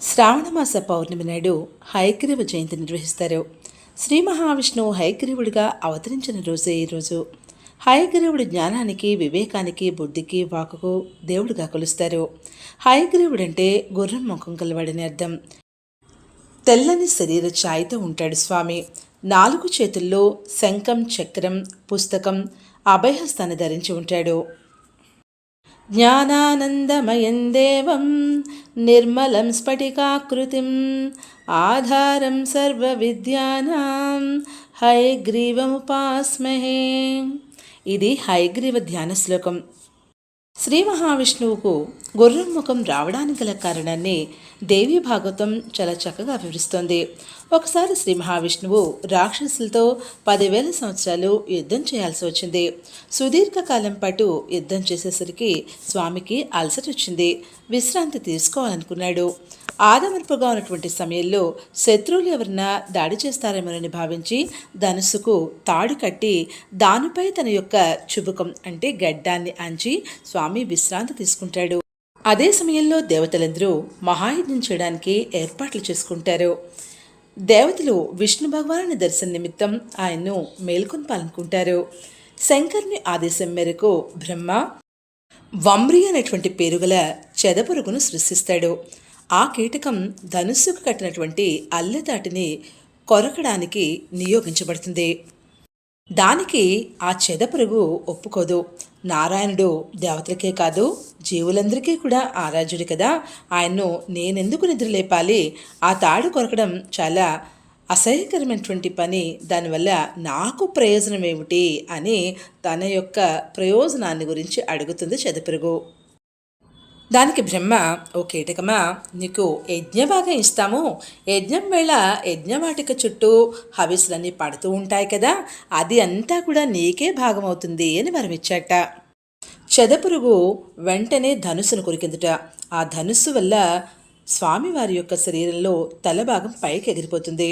శ్రావణమాస పౌర్ణమి నాడు హయగ్రీవ జయంతి నిర్వహిస్తారు. శ్రీ మహావిష్ణువు హయగ్రీవుడిగా అవతరించిన రోజే ఈరోజు హయగ్రీవుడి జ్ఞానానికి వివేకానికి బుద్ధికి వాకుకు దేవుడిగా కొలుస్తారు. హయగ్రీవుడంటే గుర్రం ముఖం కలవాడని అర్థం. తెల్లని శరీర ఛాయతో ఉంటాడు స్వామి. నాలుగు చేతుల్లో శంఖం చక్రం పుస్తకం అభయహస్తాన్ని ధరించి ఉంటాడు. జ్ఞానానందమయం దేవం నిర్మలం స్ఫటికాకృతిం ఆధారం సర్వ సర్వవిద్యానాం హైగ్రీవముపాస్మహే ఇది హైగ్రీవ ధ్యాన శ్లోకం. శ్రీ మహావిష్ణువుకు గుర్రం ముఖం రావడానికి గల కారణాన్ని దేవి భాగవతం చాలా చక్కగా వివరిస్తోంది. ఒకసారి శ్రీ మహావిష్ణువు రాక్షసులతో పదివేల సంవత్సరాలు యుద్ధం చేయాల్సి వచ్చింది. సుదీర్ఘకాలం పాటు యుద్ధం చేసేసరికి స్వామికి అలసట వచ్చింది. విశ్రాంతి తీసుకోవాలనుకున్నాడు. ఆదమర్పుగా ఉన్నటువంటి సమయంలో శత్రువులు ఎవరన్నా దాడి చేస్తారేమోనని భావించి ధనుసుకు తాడు కట్టి దానిపై తన యొక్క చుబుకం అంటే గడ్డాన్ని అంచి స్వామి విశ్రాంతి తీసుకుంటాడు. అదే సమయంలో దేవతలందరూ మహాయజ్ఞం చేయడానికి ఏర్పాట్లు చేసుకుంటారు. దేవతలు విష్ణు భగవాను దర్శన నిమిత్తం ఆయన్ను మేల్కొల్పాలనుకుంటారు శంకర్ని ఆదేశం మేరకు బ్రహ్మ వంబ్రి అనేటువంటి పేరుగల చెదపురుగును సృష్టిస్తాడు. ఆ కీటకం ధనుస్సుకు కట్టినటువంటి అల్లెతాటిని కొరకడానికి నియోగించబడుతుంది. దానికి ఆ చెదపురుగు ఒప్పుకోదు. నారాయణుడు దేవతలకే కాదు జీవులందరికీ కూడా ఆరాధ్యుడు కదా. ఆయన్ను నేనెందుకు నిద్రలేపాలి? ఆ తాడు కొరకడం చాలా అసహ్యకరమైనటువంటి పని. దానివల్ల నాకు ప్రయోజనం ఏమిటి అని తన యొక్క ప్రయోజనాన్ని గురించి అడుగుతుంది చెదపురుగు దానికి బ్రహ్మ ఓ కీటకమా నీకు యజ్ఞభాగం ఇస్తాము. యజ్ఞం వేళ యజ్ఞవాటిక చుట్టూ హవిస్లన్నీ పడుతూ ఉంటాయి కదా అది అంతా కూడా నీకే భాగం అవుతుంది అని వరమిచ్చాట. చెదపురుగు వెంటనే ధనుసును కొరికిందుట. ఆ ధనుస్సు వల్ల స్వామివారి యొక్క శరీరంలో తలభాగం పైకి ఎగిరిపోతుంది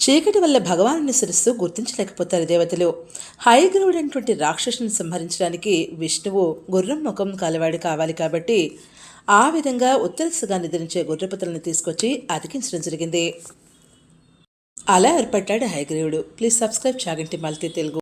చీకటి వల్ల భగవాను శిరస్సు గుర్తించలేకపోతారు దేవతలు. హయగ్రవుడైనటువంటి రాక్షసుని సంహరించడానికి విష్ణువు గుర్రం ముఖం కలవాడు కావాలి కాబట్టి ఆ విధంగా ఉత్తర నిద్రించే గుర్రపుతులను తీసుకొచ్చి అతికించడం జరిగింది. అలా ఏర్పడ్డాడు హయగ్రీవుడు. Please subscribe Chaganti Malti Telugu.